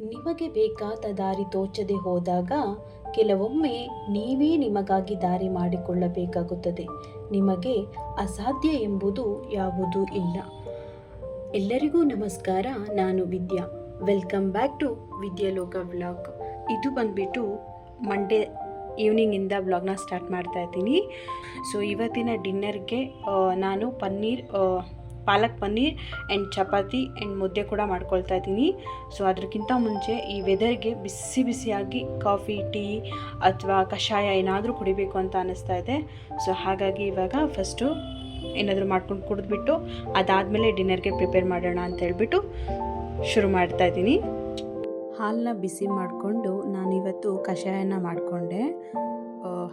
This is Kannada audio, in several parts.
ನಿಮಗೆ ಬೇಕಾದ ದಾರಿ ತೋಚದೆ ಹೋದಾಗ ಕೆಲವೊಮ್ಮೆ ನೀವೇ ನಿಮಗಾಗಿ ದಾರಿ ಮಾಡಿಕೊಳ್ಳಬೇಕಾಗುತ್ತದೆ. ನಿಮಗೆ ಅಸಾಧ್ಯ ಎಂಬುದು ಯಾವುದೂ ಇಲ್ಲ. ಎಲ್ಲರಿಗೂ ನಮಸ್ಕಾರ. ನಾನು Vidya. Welcome back to Vidyaloka vlog. ಇದು ಬಂದ್ಬಿಟ್ಟು ಮಂಡೇ ಈವ್ನಿಂಗಿಂದ ವ್ಲಾಗ್ನ ಸ್ಟಾರ್ಟ್ ಮಾಡ್ತಾ ಇದ್ದೀನಿ. ಸೊ, ಇವತ್ತಿನ ಡಿನ್ನರ್ಗೆ ನಾನು ಪನ್ನೀರ್ ಪಾಲಕ್ ಪನ್ನೀರ್ ಆ್ಯಂಡ್ ಚಪಾತಿ ಆ್ಯಂಡ್ ಮುದ್ದೆ ಕೂಡ ಮಾಡ್ಕೊಳ್ತಾ ಇದ್ದೀನಿ. ಸೊ ಅದಕ್ಕಿಂತ ಮುಂಚೆ ಈ ವೆದರ್ಗೆ ಬಿಸಿ ಬಿಸಿಯಾಗಿ ಕಾಫಿ ಟೀ ಅಥವಾ ಕಷಾಯ ಏನಾದರೂ ಕುಡಿಬೇಕು ಅಂತ ಅನ್ನಿಸ್ತಾ ಇದೆ. ಸೊ ಹಾಗಾಗಿ ಇವಾಗ ಫಸ್ಟು ಏನಾದರೂ ಮಾಡ್ಕೊಂಡು ಕುಡಿದ್ಬಿಟ್ಟು ಅದಾದಮೇಲೆ ಡಿನ್ನರ್ಗೆ ಪ್ರಿಪೇರ್ ಮಾಡೋಣ ಅಂತ ಹೇಳ್ಬಿಟ್ಟು ಶುರು ಮಾಡ್ತಾ ಇದ್ದೀನಿ. ಹಾಲನ್ನ ಬಿಸಿ ಮಾಡಿಕೊಂಡು ನಾನಿವತ್ತು ಕಷಾಯನ ಮಾಡಿಕೊಂಡೆ.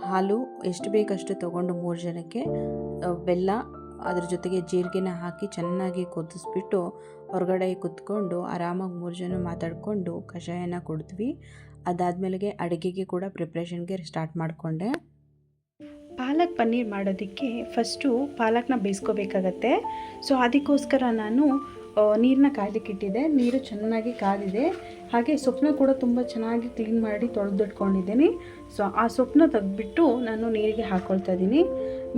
ಹಾಲು ಎಷ್ಟು ಬೇಕಷ್ಟು ತೊಗೊಂಡು ಮೂರು ಜನಕ್ಕೆ. ಬೆಲ್ಲ ಅದ್ರ ಜೊತೆಗೆ ಜೀರಿಗೆನ ಹಾಕಿ ಚೆನ್ನಾಗಿ ಕುದಿಸ್ಬಿಟ್ಟು ಹೊರಗಡೆ ಕುತ್ಕೊಂಡು ಆರಾಮಾಗಿ ಮೂರು ಜನ ಮಾತಾಡಿಕೊಂಡು ಕಷಾಯನ ಕುಡಿದ್ವಿ. ಅದಾದಮೇಲೆಗೆ ಅಡುಗೆಗೆ ಕೂಡ ಪ್ರಿಪ್ರೇಷನ್ಗೆ ಸ್ಟಾರ್ಟ್ ಮಾಡಿಕೊಂಡೆ. ಪಾಲಕ್ ಪನ್ನೀರ್ ಮಾಡೋದಕ್ಕೆ ಫಸ್ಟು ಪಾಲಕ್ನ ಬೇಯಿಸ್ಕೋಬೇಕಾಗತ್ತೆ. ಸೊ ಅದಕ್ಕೋಸ್ಕರ ನಾನು ನೀರನ್ನ ಕಾಯ್ಲಿಕ್ಕೆ ಇಟ್ಟಿದೆ ನೀರು ಚೆನ್ನಾಗಿ ಕಾದಿದೆ ಹಾಗೆ ಸೊಪ್ಪನ್ನ ಕೂಡ ತುಂಬ ಚೆನ್ನಾಗಿ ಕ್ಲೀನ್ ಮಾಡಿ ತೊಳೆದಿಟ್ಕೊಂಡಿದ್ದೀನಿ. ಸೊ ಆ ಸೊಪ್ಪನ್ನ ತೆಗೆದ್ಬಿಟ್ಟು ನಾನು ನೀರಿಗೆ ಹಾಕ್ಕೊಳ್ತಾ ಇದ್ದೀನಿ.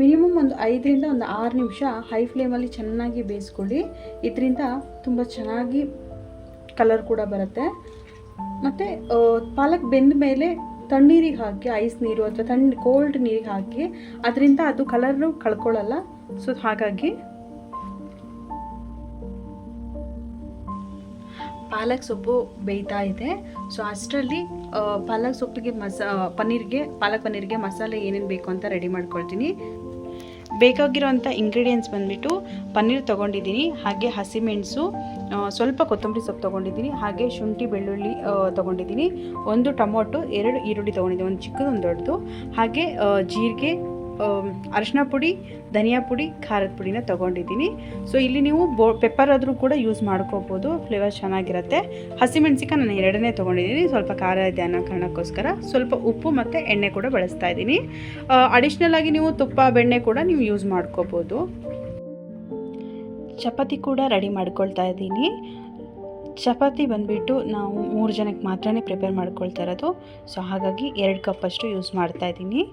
ಮಿನಿಮಮ್ ಒಂದು ಐದರಿಂದ ಒಂದು ಆರು ನಿಮಿಷ ಹೈ ಫ್ಲೇಮಲ್ಲಿ ಚೆನ್ನಾಗಿ ಬೇಯಿಸ್ಕೊಳ್ಳಿ. ಇದರಿಂದ ತುಂಬ ಚೆನ್ನಾಗಿ ಕಲರ್ ಕೂಡ ಬರುತ್ತೆ. ಮತ್ತು ಪಾಲಕ್ ಬೆಂದ ಮೇಲೆ ತಣ್ಣೀರಿಗೆ ಹಾಕಿ ಐಸ್ ನೀರು ಅಥವಾ ತಣ್ಣ ಕೋಲ್ಡ್ ನೀರಿಗೆ ಹಾಕಿ, ಅದರಿಂದ ಅದು ಕಲರು ಕಳ್ಕೊಳ್ಳಲ್ಲ. ಸೊ ಹಾಗಾಗಿ ಪಾಲಕ್ ಸೊಪ್ಪು ಬೇಯ್ತಾ ಇದೆ. ಸೊ ಅಷ್ಟರಲ್ಲಿ ಪಾಲಕ್ ಸೊಪ್ಪಿಗೆ ಮಸಾ ಪನ್ನೀರ್ಗೆ, ಪಾಲಕ್ ಪನ್ನೀರ್ಗೆ ಮಸಾಲೆ ಏನೇನು ಬೇಕು ಅಂತ ರೆಡಿ ಮಾಡ್ಕೊಳ್ತೀನಿ. ಬೇಕಾಗಿರೋಂಥ ಇಂಗ್ರೀಡಿಯೆಂಟ್ಸ್ ಬಂದುಬಿಟ್ಟು ಪನ್ನೀರ್ ತೊಗೊಂಡಿದ್ದೀನಿ, ಹಾಗೆ ಹಸಿಮೆಣಸು ಸ್ವಲ್ಪ ಕೊತ್ತಂಬರಿ ಸೊಪ್ಪು ತೊಗೊಂಡಿದ್ದೀನಿ, ಹಾಗೆ ಶುಂಠಿ, ಬೆಳ್ಳುಳ್ಳಿ ತೊಗೊಂಡಿದ್ದೀನಿ. ಒಂದು ಟೊಮೊಟೊ, ಎರಡು ಈರುಳ್ಳಿ ತೊಗೊಂಡಿದ್ದೀನಿ, ಒಂದು ಚಿಕ್ಕದು ಒಂದು ದೊಡ್ಡದು. ಹಾಗೆ ಜೀರಿಗೆ ಅರಿಶಿನ ಪುಡಿ, ಧನಿಯಾ ಪುಡಿ, ಖಾರದ ಪುಡಿನ ತೊಗೊಂಡಿದ್ದೀನಿ. ಸೊ ಇಲ್ಲಿ ನೀವು ಬೋ ಪೆಪ್ಪರ್ ಆದರೂ ಕೂಡ ಯೂಸ್ ಮಾಡ್ಕೋಬೋದು. ಫ್ಲೇವರ್ ಚೆನ್ನಾಗಿರುತ್ತೆ. ಹಸಿಮೆಣ್ಸಿಕಾಯಿ ನಾನು ಎರಡನೇ ತೊಗೊಂಡಿದ್ದೀನಿ. ಸ್ವಲ್ಪ ಖಾರ ಇದೆ ಅನ್ನೋ ಕಾರಣಕ್ಕೋಸ್ಕರ ಸ್ವಲ್ಪ ಉಪ್ಪು ಮತ್ತು ಎಣ್ಣೆ ಕೂಡ ಬಳಸ್ತಾ ಇದ್ದೀನಿ. ಅಡಿಷ್ನಲ್ ಆಗಿ ನೀವು ತುಪ್ಪ, ಬೆಣ್ಣೆ ಕೂಡ ನೀವು ಯೂಸ್ ಮಾಡ್ಕೋಬೋದು. ಚಪಾತಿ ಕೂಡ ರೆಡಿ ಮಾಡ್ಕೊಳ್ತಾ ಇದ್ದೀನಿ. ಚಪಾತಿ ಬಂದುಬಿಟ್ಟು ನಾವು ಮೂರು ಜನಕ್ಕೆ ಮಾತ್ರನೇ ಪ್ರಿಪೇರ್ ಮಾಡ್ಕೊಳ್ತಾ ಇರೋದು. ಸೊ ಹಾಗಾಗಿ ಎರಡು ಕಪ್ಪಷ್ಟು ಯೂಸ್ ಮಾಡ್ತಾ ಇದ್ದೀನಿ.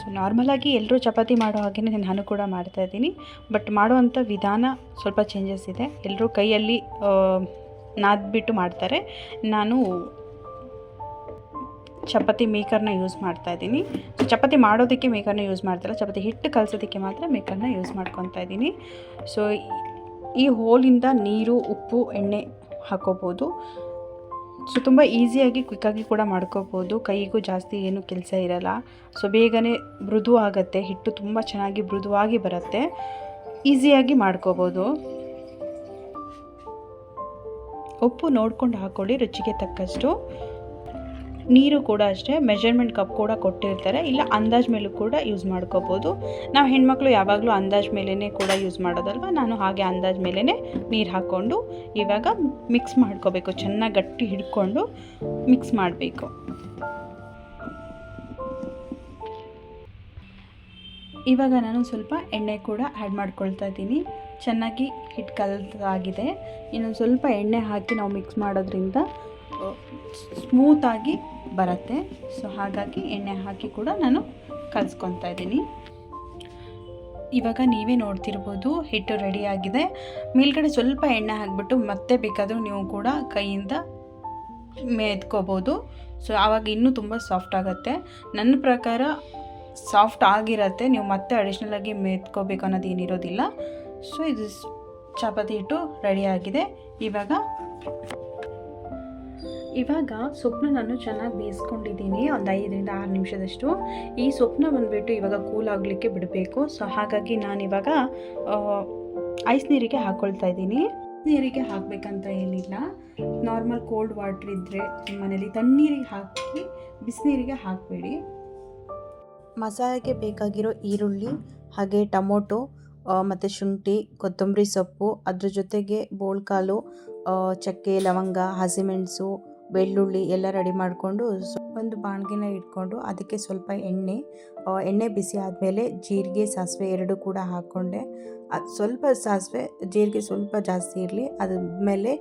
ಸೊ ನಾರ್ಮಲಾಗಿ ಎಲ್ಲರೂ ಚಪಾತಿ ಮಾಡೋ ಹಾಗೆಯೇ ನಾನು ಕೂಡ ಮಾಡ್ತಾ ಇದ್ದೀನಿ. ಬಟ್ ಮಾಡುವಂಥ ವಿಧಾನ ಸ್ವಲ್ಪ ಚೇಂಜಸ್ ಇದೆ. ಎಲ್ಲರೂ ಕೈಯಲ್ಲಿ ನಾದ್ಬಿಟ್ಟು ಮಾಡ್ತಾರೆ. ನಾನು ಚಪಾತಿ ಮೇಕರ್ನ ಯೂಸ್ ಮಾಡ್ತಾ ಇದ್ದೀನಿ. ಸೊ ಚಪಾತಿ ಮಾಡೋದಕ್ಕೆ ಮೇಕರ್ನ ಯೂಸ್ ಮಾಡ್ತಾರೆ ಚಪಾತಿ ಹಿಟ್ಟು ಕಲಸೋದಕ್ಕೆ ಮಾತ್ರ ಮೇಕರ್ನ ಯೂಸ್ ಮಾಡ್ಕೊತಾ ಇದ್ದೀನಿ. ಸೊ ಈ ಹೋಲಿಂದ ನೀರು, ಉಪ್ಪು, ಎಣ್ಣೆ ಹಾಕೋಬೋದು. ಸೊ ತುಂಬ ಈಸಿಯಾಗಿ ಕ್ವಿಕ್ಕಾಗಿ ಕೂಡ ಮಾಡ್ಕೋಬೋದು. ಕೈಗೂ ಜಾಸ್ತಿ ಏನು ಕೆಲಸ ಇರಲ್ಲ. ಸೊ ಬೇಗನೆ ಮೃದು ಆಗುತ್ತೆ. ಹಿಟ್ಟು ತುಂಬ ಚೆನ್ನಾಗಿ ಮೃದುವಾಗಿ ಬರುತ್ತೆ. ಈಸಿಯಾಗಿ ಮಾಡ್ಕೋಬೋದು. ಉಪ್ಪು ನೋಡ್ಕೊಂಡು ಹಾಕ್ಕೊಳ್ಳಿ ರುಚಿಗೆ ತಕ್ಕಷ್ಟು. ನೀರು ಕೂಡ ಅಷ್ಟೇ ಮೆಷರ್ಮೆಂಟ್ ಕಪ್ ಕೂಡ ಕೊಟ್ಟಿರ್ತಾರೆ. ಇಲ್ಲ, ಅಂದಾಜು ಮೇಲೂ ಕೂಡ ಯೂಸ್ ಮಾಡ್ಕೋಬೋದು. ನಾವು ಹೆಣ್ಮಕ್ಳು ಯಾವಾಗಲೂ ಅಂದಾಜು ಮೇಲೇ ಕೂಡ ಯೂಸ್ ಮಾಡೋದಲ್ವ? ನಾನು ಹಾಗೆ ಅಂದಾಜು ಮೇಲೇ ನೀರು ಹಾಕ್ಕೊಂಡು ಇವಾಗ ಮಿಕ್ಸ್ ಮಾಡ್ಕೋಬೇಕು. ಚೆನ್ನಾಗಿ ಗಟ್ಟಿ ಹಿಡ್ಕೊಂಡು ಮಿಕ್ಸ್ ಮಾಡಬೇಕು. ಇವಾಗ ನಾನು ಸ್ವಲ್ಪ ಎಣ್ಣೆ ಕೂಡ ಆ್ಯಡ್ ಮಾಡ್ಕೊಳ್ತಾ ಇದ್ದೀನಿ. ಚೆನ್ನಾಗಿ ಹಿಟ್ಟು ಕಲ್ತಾಗಿದೆ. ಇನ್ನೊಂದು ಸ್ವಲ್ಪ ಎಣ್ಣೆ ಹಾಕಿ ನಾವು ಮಿಕ್ಸ್ ಮಾಡೋದ್ರಿಂದ ಸ್ಮೂತಾಗಿ ಬರುತ್ತೆ. ಸೊ ಹಾಗಾಗಿ ಎಣ್ಣೆ ಹಾಕಿ ಕೂಡ ನಾನು ಕಲಿಸ್ಕೊತಾ ಇದ್ದೀನಿ. ಇವಾಗ ನೀವೇ ನೋಡ್ತಿರ್ಬೋದು, ಹಿಟ್ಟು ರೆಡಿಯಾಗಿದೆ ಮೇಲ್ಗಡೆ ಸ್ವಲ್ಪ ಎಣ್ಣೆ ಹಾಕಿಬಿಟ್ಟು ಮತ್ತೆ ಬೇಕಾದರೂ ನೀವು ಕೂಡ ಕೈಯಿಂದ ಮೆದ್ಕೋಬೋದು ಸೊ ಆವಾಗ ಇನ್ನೂ ತುಂಬ ಸಾಫ್ಟ್ ಆಗುತ್ತೆ. ನನ್ನ ಪ್ರಕಾರ ಸಾಫ್ಟ್ ಆಗಿರತ್ತೆ. ನೀವು ಮತ್ತೆ ಅಡಿಷ್ನಲಾಗಿ ಮೆತ್ಕೋಬೇಕು ಅನ್ನೋದು ಏನಿರೋದಿಲ್ಲ. ಸೊ ಇದು ಚಪಾತಿ ಹಿಟ್ಟು ರೆಡಿಯಾಗಿದೆ ಇವಾಗ ಇವಾಗ ಸೊಪ್ಪನ್ನ ನಾನು ಚೆನ್ನಾಗಿ ಬೇಯಿಸ್ಕೊಂಡಿದ್ದೀನಿ ಒಂದು ಐದರಿಂದ ಆರು ನಿಮಿಷದಷ್ಟು. ಈ ಸೊಪ್ಪನ್ನ ಬಂದುಬಿಟ್ಟು ಇವಾಗ ಕೂಲ್ ಆಗಲಿಕ್ಕೆ ಬಿಡಬೇಕು. ಸೊ ಹಾಗಾಗಿ ನಾನಿವಾಗ ಐಸ್ ನೀರಿಗೆ ಹಾಕ್ಕೊಳ್ತಾ ಇದ್ದೀನಿ. ನೀರಿಗೆ ಹಾಕಬೇಕಂತ ಏನಿಲ್ಲ. ನಾರ್ಮಲ್ ಕೋಲ್ಡ್ ವಾಟ್ರ್ ಇದ್ದರೆ ನಿಮ್ಮ ಮನೇಲಿ ತಣ್ಣೀರಿಗೆ ಹಾಕಿ ಬಿಸಿನೀರಿಗೆ ಹಾಕಬೇಡಿ. ಮಸಾಲೆಗೆ ಬೇಕಾಗಿರೋ ಈರುಳ್ಳಿ, ಹಾಗೆ ಟೊಮೊಟೊ ಮತ್ತು ಶುಂಠಿ, ಕೊತ್ತಂಬರಿ ಸೊಪ್ಪು, ಅದ್ರ ಜೊತೆಗೆ ಬೋಳ್ಕಾಲು ಚಕ್ಕೆ, ಲವಂಗ, ಹಸಿಮೆಣಸು ಬೆಳ್ಳುಳ್ಳಿ ಎಲ್ಲ ರೆಡಿ ಮಾಡಿಕೊಂಡು ಒಂದು ಬಾಣಿಗೆನ ಇಟ್ಕೊಂಡು ಅದಕ್ಕೆ ಸ್ವಲ್ಪ ಎಣ್ಣೆ ಎಣ್ಣೆ ಬಿಸಿ ಆದಮೇಲೆ ಜೀರಿಗೆ, ಸಾಸಿವೆ ಎರಡು ಕೂಡ ಹಾಕ್ಕೊಂಡೆ. ಅದು ಸ್ವಲ್ಪ ಸಾಸಿವೆ, ಜೀರಿಗೆ ಸ್ವಲ್ಪ ಜಾಸ್ತಿ ಇರಲಿ. ಅದಾದಮೇಲೆ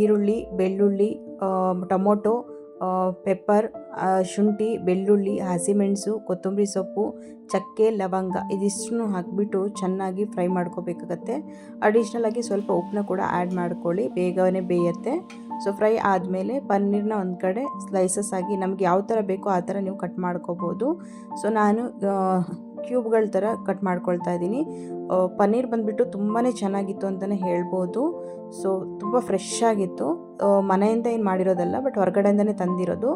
ಈರುಳ್ಳಿ, ಬೆಳ್ಳುಳ್ಳಿ ಟೊಮೊಟೊ ಪೆಪ್ಪರ್ ಶುಂಠಿ, ಬೆಳ್ಳುಳ್ಳಿ, ಹಸಿಮೆಣಸು, ಕೊತ್ತಂಬರಿ ಸೊಪ್ಪು, ಚಕ್ಕೆ, ಲವಂಗ ಇದಿಷ್ಟನ್ನು ಹಾಕಿಬಿಟ್ಟು ಚೆನ್ನಾಗಿ ಫ್ರೈ ಮಾಡ್ಕೋಬೇಕಾಗತ್ತೆ. ಅಡಿಷ್ನಲ್ ಆಗಿ ಸ್ವಲ್ಪ ಉಪ್ಪನ್ನ ಕೂಡ ಆ್ಯಡ್ ಮಾಡ್ಕೊಳ್ಳಿ, ಬೇಗನೆ ಬೇಯುತ್ತೆ. ಸೊ ಫ್ರೈ ಆದಮೇಲೆ ಪನ್ನೀರ್ನ ಒಂದು ಕಡೆ ಸ್ಲೈಸಸ್ ಆಗಿ ನಮ್ಗೆ ಯಾವ ಥರ ಬೇಕೋ ಆ ಥರ ನೀವು ಕಟ್ ಮಾಡ್ಕೋಬೋದು. ಸೊ ನಾನು ಕ್ಯೂಬ್ಗಳ ಥರ ಕಟ್ ಮಾಡ್ಕೊಳ್ತಾ ಇದ್ದೀನಿ. ಪನ್ನೀರ್ ಬಂದುಬಿಟ್ಟು ತುಂಬಾ ಚೆನ್ನಾಗಿತ್ತು ಅಂತಲೇ ಹೇಳ್ಬೋದು. ಸೊ, ತುಂಬ ಫ್ರೆಶ್ ಆಗಿತ್ತು. ಮನೆಯಿಂದ ಏನು ಮಾಡಿರೋದಲ್ಲ ಬಟ್ ಹೊರಗಡೆಯಿಂದನೇ ತಂದಿರೋದು.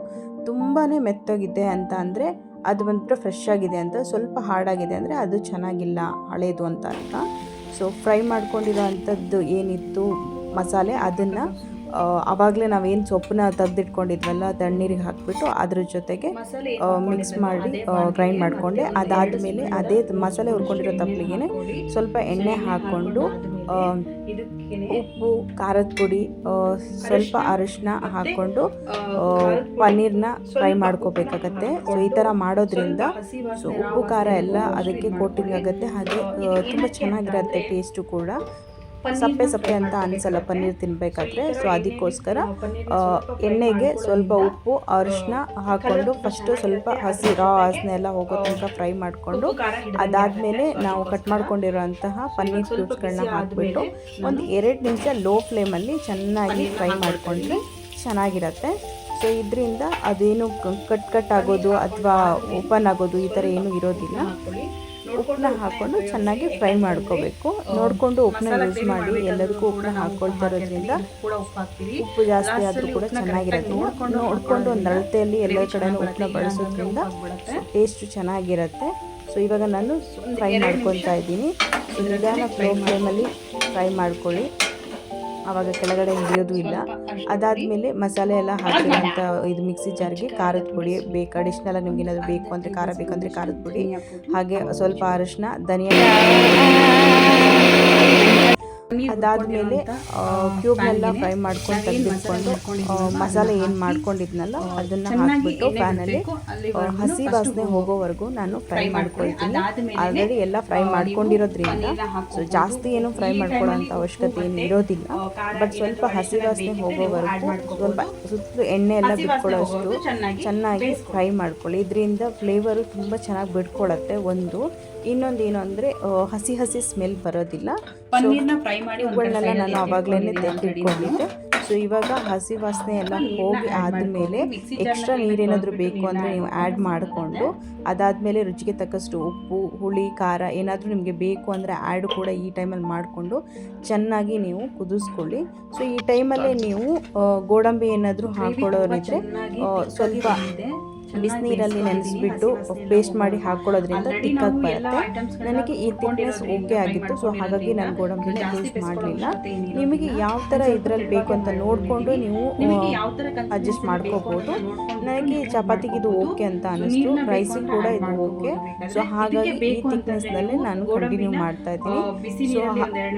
ತುಂಬಾ ಮೆತ್ತಗಿದೆ ಅಂತ ಅಂದರೆ, ಅದು ಬಂದುಬಿಟ್ಟು ಫ್ರೆಶ್ ಆಗಿದೆ ಅಂತ, ಸ್ವಲ್ಪ ಹಾರ್ಡಾಗಿದೆ ಅಂದರೆ ಅದು ಚೆನ್ನಾಗಿಲ್ಲ, ಹಳೇದು ಅಂತ ಅರ್ಥ. ಸೊ ಫ್ರೈ ಮಾಡ್ಕೊಂಡಿರೋ ಅಂಥದ್ದು ಏನಿತ್ತು? ಮಸಾಲೆ, ಅದನ್ನು ಆವಾಗಲೇ ನಾವೇನು ಸೊಪ್ಪನ್ನ ತೆಗೆದಿಟ್ಕೊಂಡಿದ್ವಲ್ಲ ತಣ್ಣೀರಿಗೆ ಹಾಕಿಬಿಟ್ಟು ಅದ್ರ ಜೊತೆಗೆ ಮಿಕ್ಸ್ ಮಾಡಿ ಗ್ರೈಂಡ್ ಮಾಡಿಕೊಂಡೆ. ಅದಾದಮೇಲೆ ಅದೇ ಮಸಾಲೆ ಹುರ್ಕೊಂಡಿರೋ ತಪ್ಪಲಿಗೆ ಸ್ವಲ್ಪ ಎಣ್ಣೆ ಹಾಕ್ಕೊಂಡು ಉಪ್ಪು ಖಾರದ ಪುಡಿ ಸ್ವಲ್ಪ ಅರಿಶಿನ ಹಾಕ್ಕೊಂಡು ಪನ್ನೀರ್ನ ಫ್ರೈ ಮಾಡ್ಕೋಬೇಕಾಗತ್ತೆ. ಸೊ ಈ ಥರ ಮಾಡೋದ್ರಿಂದ ಸೊ ಉಪ್ಪು ಖಾರ ಎಲ್ಲ ಅದಕ್ಕೆ ಕೋಟಿಂಗ್ ಆಗುತ್ತೆ. ಹಾಗೆ ತುಂಬ ಚೆನ್ನಾಗಿರುತ್ತೆ ಟೇಸ್ಟು ಕೂಡ. ಸಪ್ಪೆ ಸಪ್ಪೆ ಅಂತ ಅನಿಸಲ್ಲ ಪನ್ನೀರ್ ತಿನ್ನಬೇಕಾದ್ರೆ ಸೊ ಅದಕ್ಕೋಸ್ಕರ ಎಣ್ಣೆಗೆ ಸ್ವಲ್ಪ ಉಪ್ಪು ಅರಿಶಿನ ಹಾಕ್ಕೊಂಡು ಫಸ್ಟು ಸ್ವಲ್ಪ ಹಸಿ ರಾ ವಾಸನೆ ಎಲ್ಲ ಹೋಗೋ ತನಕ ಫ್ರೈ ಮಾಡಿಕೊಂಡು ಅದಾದ್ಮೇಲೆ ನಾವು ಕಟ್ ಮಾಡ್ಕೊಂಡಿರೋಂತಹ ಪನ್ನೀರ್ ಕ್ಯೂಬ್ಸ್ಗಳನ್ನ ಹಾಕಿಬಿಟ್ಟು ಒಂದು ಎರಡು ನಿಮಿಷ ಲೋ ಫ್ಲೇಮಲ್ಲಿ ಚೆನ್ನಾಗಿ ಫ್ರೈ ಮಾಡಿಕೊಂಡ್ರೆ ಚೆನ್ನಾಗಿರತ್ತೆ. ಸೊ ಇದರಿಂದ ಅದೇನು ಕಟ್ ಕಟ್ ಆಗೋದು ಅಥವಾ ಓಪನ್ ಆಗೋದು ಈ ಥರ ಏನೂ ಇರೋದಿಲ್ಲ. ಉಪ್ಪನ್ನ ಹಾಕ್ಕೊಂಡು ಚೆನ್ನಾಗಿ ಫ್ರೈ ಮಾಡ್ಕೋಬೇಕು. ನೋಡಿಕೊಂಡು ಉಪ್ಪನ್ನ ಯೂಸ್ ಮಾಡಿ ಎಲ್ಲದಕ್ಕೂ ಉಪ್ಪನ್ನ ಹಾಕ್ಕೊಳ್ತಾ ಇರೋದ್ರಿಂದ ಕೂಡ ಉಪ್ಪು ಜಾಸ್ತಿ ಆದರೂ ಕೂಡ ಚೆನ್ನಾಗಿರುತ್ತೆ. ನೋಡಿಕೊಂಡು ಒಂದು ಅಳತೆಯಲ್ಲಿ ಎಲ್ಲ ಕಡೆನೂ ಉಪ್ಪನ್ನ ಬಳಸೋದ್ರಿಂದ ಟೇಸ್ಟು ಚೆನ್ನಾಗಿರುತ್ತೆ. ಸೊ ಇವಾಗ ನಾನು ಫ್ರೈ ಮಾಡ್ಕೊತಾ ಇದ್ದೀನಿ. ನಿಧಾನ ಫ್ಲೋ ಫ್ಲೇಮಲ್ಲಿ ಫ್ರೈ ಮಾಡ್ಕೊಳ್ಳಿ. ಆವಾಗ ಕೆಳಗಡೆ ಹಿಡಿಯೋದು ಇಲ್ಲ. ಅದಾದಮೇಲೆ ಮಸಾಲೆ ಎಲ್ಲ ಅಂತ ಇದು ಮಿಕ್ಸಿ ಜಾರ್ಗೆ ಖಾರದ ಪುಡಿ ಬೇಕು. ಅಡಿಷ್ನಲ್ ನಿಮ್ಗೆ ಏನಾದರೂ ಬೇಕು ಅಂದರೆ ಖಾರ ಬೇಕಂದ್ರೆ ಖಾರದ ಪುಡಿ. ಹಾಗೆ ಸ್ವಲ್ಪ ಅರಿಶಿನ ಧನಿಯಾ. ಅದಾದಮೇಲೆ ಕ್ಯೂಬ್ನೆಲ್ಲ ಫ್ರೈ ಮಾಡ್ಕೊಂಡು ತೆಗೆದಿಟ್ಕೊಂಡು ಮಸಾಲೆ ಏನು ಮಾಡ್ಕೊಂಡಿದ್ನಲ್ಲ ಅದನ್ನು ಹಾಕ್ಬಿಟ್ಟು ಪ್ಯಾನಲ್ಲಿ ಹಸಿ ವಾಸನೆ ಹೋಗೋವರೆಗೂ ನಾನು ಫ್ರೈ ಮಾಡ್ಕೊಳ್ತೀನಿ. ಆಲ್ರೆಡಿ ಎಲ್ಲ ಫ್ರೈ ಮಾಡ್ಕೊಂಡಿರೋದ್ರಿಂದ ಸೊ ಜಾಸ್ತಿ ಏನು ಫ್ರೈ ಮಾಡ್ಕೊಳ್ಳೋ ಅಂಥ ಅವಶ್ಯಕತೆ ಏನು ಇರೋದಿಲ್ಲ. ಬಟ್ ಸ್ವಲ್ಪ ಹಸಿ ವಾಸನೆ ಹೋಗೋವರೆಗೂ ಸ್ವಲ್ಪ ಸುತ್ತಲೂ ಎಣ್ಣೆ ಎಲ್ಲ ಬಿಟ್ಕೊಳ್ಳೋಷ್ಟು ಚೆನ್ನಾಗಿ ಫ್ರೈ ಮಾಡ್ಕೊಳ್ಳಿ. ಇದರಿಂದ ಫ್ಲೇವರು ತುಂಬ ಚೆನ್ನಾಗಿ ಬಿಟ್ಕೊಳ್ಳುತ್ತೆ ಒಂದು. ಇನ್ನೊಂದು ಏನು ಅಂದರೆ ಹಸಿ ಹಸಿ ಸ್ಮೆಲ್ ಬರೋದಿಲ್ಲ. ಪನ್ನೀರ್ನ ಫ್ರೈ ಮಾಡಿ ಇವುಗಳನ್ನೆಲ್ಲ ನಾನು ಆವಾಗಲೇ ತೆಗೆದಿಟ್ಕೊಂಡಿದ್ದೆ ಸೊ ಇವಾಗ ಹಸಿ ವಾಸನೆ ಎಲ್ಲ ಹೋಗಿ ಆದಮೇಲೆ ಎಕ್ಸ್ಟ್ರಾ ನೀರೇನಾದರೂ ಬೇಕು ಅಂದರೆ ನೀವು ಆ್ಯಡ್ ಮಾಡಿಕೊಂಡು ಅದಾದಮೇಲೆ ರುಚಿಗೆ ತಕ್ಕಷ್ಟು ಉಪ್ಪು ಹುಳಿ ಖಾರ ಏನಾದರೂ ನಿಮಗೆ ಬೇಕು ಅಂದರೆ ಆ್ಯಡ್ ಕೂಡ ಈ ಟೈಮಲ್ಲಿ ಮಾಡಿಕೊಂಡು ಚೆನ್ನಾಗಿ ನೀವು ಕುದಿಸ್ಕೊಳ್ಳಿ. ಸೊ ಈ ಟೈಮಲ್ಲೇ ನೀವು ಗೋಡಂಬಿ ಏನಾದರೂ ಹಾಕೊಳ್ಳೋರಿದ್ರೆ ಸ್ವಲ್ಪ ಬಿಸಿನೀರಲ್ಲಿ ನೆನೆಸ್ಬಿಟ್ಟು ಪೇಸ್ಟ್ ಮಾಡಿ ಹಾಕ್ಕೊಳ್ಳೋದ್ರಿಂದ ತಿಕ್ಕಾಗಿ ಬರುತ್ತೆ. ನನಗೆ ಈ ತಿಕ್ನೆಸ್ ಓಕೆ ಆಗಿತ್ತು. ಸೊ ಹಾಗಾಗಿ ನಾನು ಗೋಡಂಬಿನ ಯೂಸ್ ಮಾಡಲಿಲ್ಲ. ನಿಮಗೆ ಯಾವ ಥರ ಇದರಲ್ಲಿ ಬೇಕು ಅಂತ ನೋಡಿಕೊಂಡು ನೀವು ಅಡ್ಜಸ್ಟ್ ಮಾಡ್ಕೋಬೋದು. ನನಗೆ ಚಪಾತಿಗೆ ಇದು ಓಕೆ ಅಂತ ಅನ್ನಿಸ್ತು. ರೈಸಿಗೆ ಕೂಡ ಇದು ಓಕೆ ಸೊ ಹಾಗಾಗಿ ಈ ತಿಕ್ನೆಸ್ನಲ್ಲಿ ನಾನು ಕಂಟಿನ್ಯೂ ಮಾಡ್ತಾ ಇದ್ದೀನಿ. ಸೊ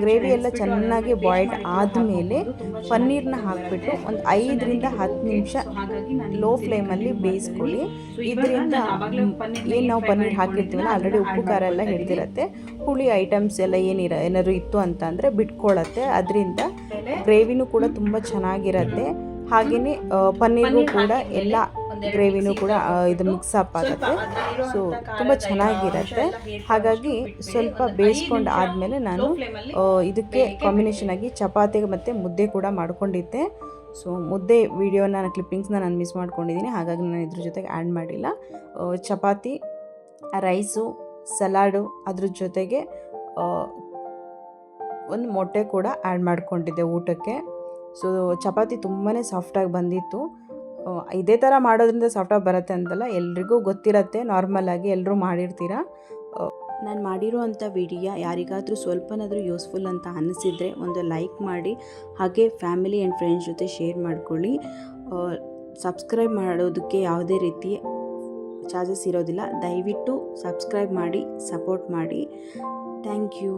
ಗ್ರೇವಿ ಎಲ್ಲ ಚೆನ್ನಾಗಿ ಬಾಯ್ಲ್ಡ್ ಆದಮೇಲೆ ಪನ್ನೀರ್ನ ಹಾಕಿಬಿಟ್ಟು ಒಂದು ಐದರಿಂದ ಹತ್ತು ನಿಮಿಷ ಲೋ ಫ್ಲೇಮಲ್ಲಿ ಬೇಯಿಸ್ಕೊಳ್ಳಿ. ಇದರಿಂದ ಏನು ನಾವು ಪನ್ನೀರ್ ಹಾಕಿರ್ತೀವಲ್ಲ ಆಲ್ರೆಡಿ ಉಪ್ಪು ಖಾರ ಎಲ್ಲ ಹಿಡ್ದಿರತ್ತೆ. ಹುಳಿ ಐಟಮ್ಸ್ ಎಲ್ಲ ಏನಿರ ಏನಾದ್ರು ಇತ್ತು ಅಂತ ಅಂದರೆ ಬಿಟ್ಕೊಳ್ಳತ್ತೆ ಅದರಿಂದ ಗ್ರೇವಿನೂ ಕೂಡ ತುಂಬ ಚೆನ್ನಾಗಿರತ್ತೆ. ಹಾಗೆಯೇ ಪನ್ನೀರ್ಗೂ ಕೂಡ ಎಲ್ಲ ಗ್ರೇವಿನೂ ಕೂಡ ಇದು ಮಿಕ್ಸ್ ಅಪ್ ಆಗುತ್ತೆ. ಸೊ ತುಂಬ ಚೆನ್ನಾಗಿರುತ್ತೆ. ಹಾಗಾಗಿ ಸ್ವಲ್ಪ ಬೇಯಿಸ್ಕೊಂಡು ಆದಮೇಲೆ ನಾನು ಇದಕ್ಕೆ ಕಾಂಬಿನೇಷನ್ ಆಗಿ ಚಪಾತಿ ಮತ್ತು ಮುದ್ದೆ ಕೂಡ ಮಾಡ್ಕೊಂಡಿದ್ದೆ. ಸೊ ಮುದ್ದೆ ವಿಡಿಯೋನ ಕ್ಲಿಪ್ಪಿಂಗ್ಸ್ನ ನಾನು ಮಿಸ್ ಮಾಡ್ಕೊಂಡಿದ್ದೀನಿ ಹಾಗಾಗಿ ನಾನು ಇದ್ರ ಜೊತೆಗೆ ಆ್ಯಡ್ ಮಾಡಿಲ್ಲ. ಚಪಾತಿ ರೈಸು ಸಲಾಡು ಅದ್ರ ಜೊತೆಗೆ ಒಂದು ಮೊಟ್ಟೆ ಕೂಡ ಆ್ಯಡ್ ಮಾಡ್ಕೊಂಡಿದ್ದೆ ಊಟಕ್ಕೆ. ಸೊ ಚಪಾತಿ ತುಂಬಾ ಸಾಫ್ಟಾಗಿ ಬಂದಿತ್ತು. ಇದೇ ಥರ ಮಾಡೋದ್ರಿಂದ ಸಾಫ್ಟಾಗಿ ಬರುತ್ತೆ ಅಂತಲ್ಲ, ಎಲ್ರಿಗೂ ಗೊತ್ತಿರತ್ತೆ. ನಾರ್ಮಲಾಗಿ ಎಲ್ಲರೂ ಮಾಡಿರ್ತೀರ? ನಾನು ಮಾಡಿರುವಂಥ ವಿಡಿಯೋ ಯಾರಿಗಾದರೂ ಸ್ವಲ್ಪನಾದರೂ ಯೂಸ್ಫುಲ್ ಅಂತ ಅನ್ನಿಸಿದರೆ ಒಂದು ಲೈಕ್ ಮಾಡಿ, ಹಾಗೆ ಫ್ಯಾಮಿಲಿ ಆ್ಯಂಡ್ ಫ್ರೆಂಡ್ಸ್ ಜೊತೆ ಶೇರ್ ಮಾಡ್ಕೊಳ್ಳಿ. ಸಬ್ಸ್ಕ್ರೈಬ್ ಮಾಡೋದಕ್ಕೆ ಯಾವುದೇ ರೀತಿ ಚಾರ್ಜಸ್ ಇರೋದಿಲ್ಲ. ದಯವಿಟ್ಟು ಸಬ್ಸ್ಕ್ರೈಬ್ ಮಾಡಿ, ಸಪೋರ್ಟ್ ಮಾಡಿ. Thank you.